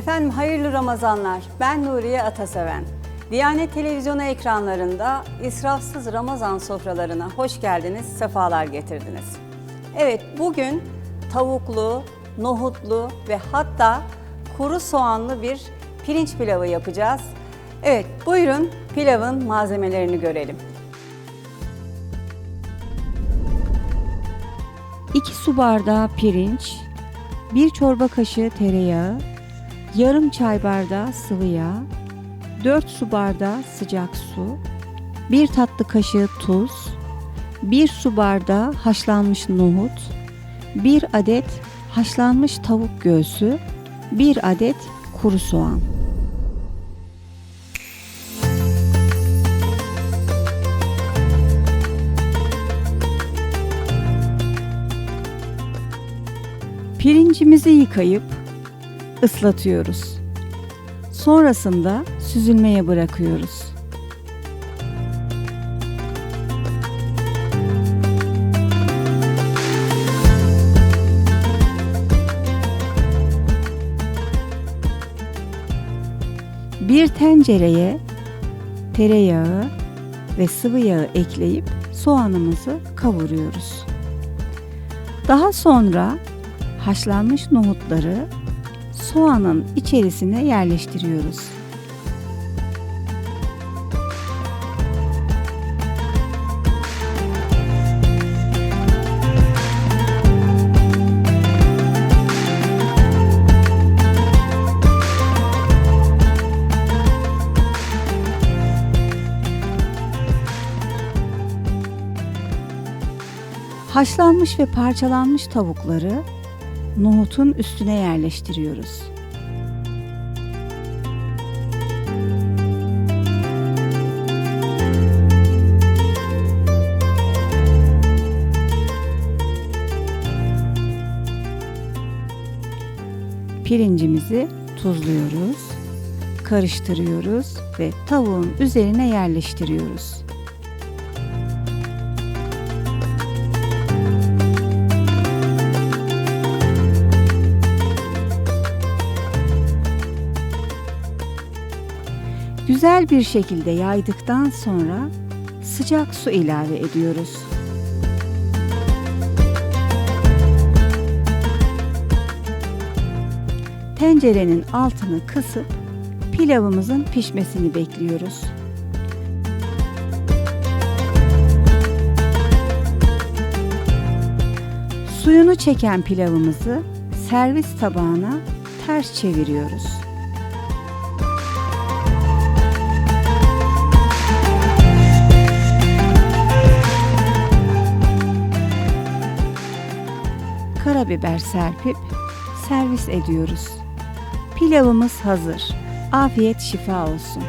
Efendim hayırlı Ramazanlar. Ben Nuriye Ataseven. Diyanet Televizyonu ekranlarında israfsız Ramazan sofralarına hoş geldiniz, sefalar getirdiniz. Evet, bugün tavuklu, nohutlu ve hatta kuru soğanlı bir pirinç pilavı yapacağız. Evet, buyurun pilavın malzemelerini görelim. 2 su bardağı pirinç, 1 çorba kaşığı tereyağı, yarım çay bardağı sıvı yağ, 4 su bardağı sıcak su, 1 tatlı kaşığı tuz, 1 su bardağı haşlanmış nohut, 1 adet haşlanmış tavuk göğsü, 1 adet kuru soğan. Pirincimizi yıkayıp ıslatıyoruz. Sonrasında süzülmeye bırakıyoruz. Bir tencereye tereyağı ve sıvı yağı ekleyip soğanımızı kavuruyoruz. Daha sonra haşlanmış nohutları soğanın içerisine yerleştiriyoruz. Haşlanmış ve parçalanmış tavukları nohutun üstüne yerleştiriyoruz. Pirincimizi tuzluyoruz, karıştırıyoruz ve tavuğun üzerine yerleştiriyoruz. Güzel bir şekilde yaydıktan sonra sıcak su ilave ediyoruz. Tencerenin altını kısıp pilavımızın pişmesini bekliyoruz. Suyunu çeken pilavımızı servis tabağına ters çeviriyoruz. Karabiber serpip servis ediyoruz. Pilavımız hazır. Afiyet şifa olsun.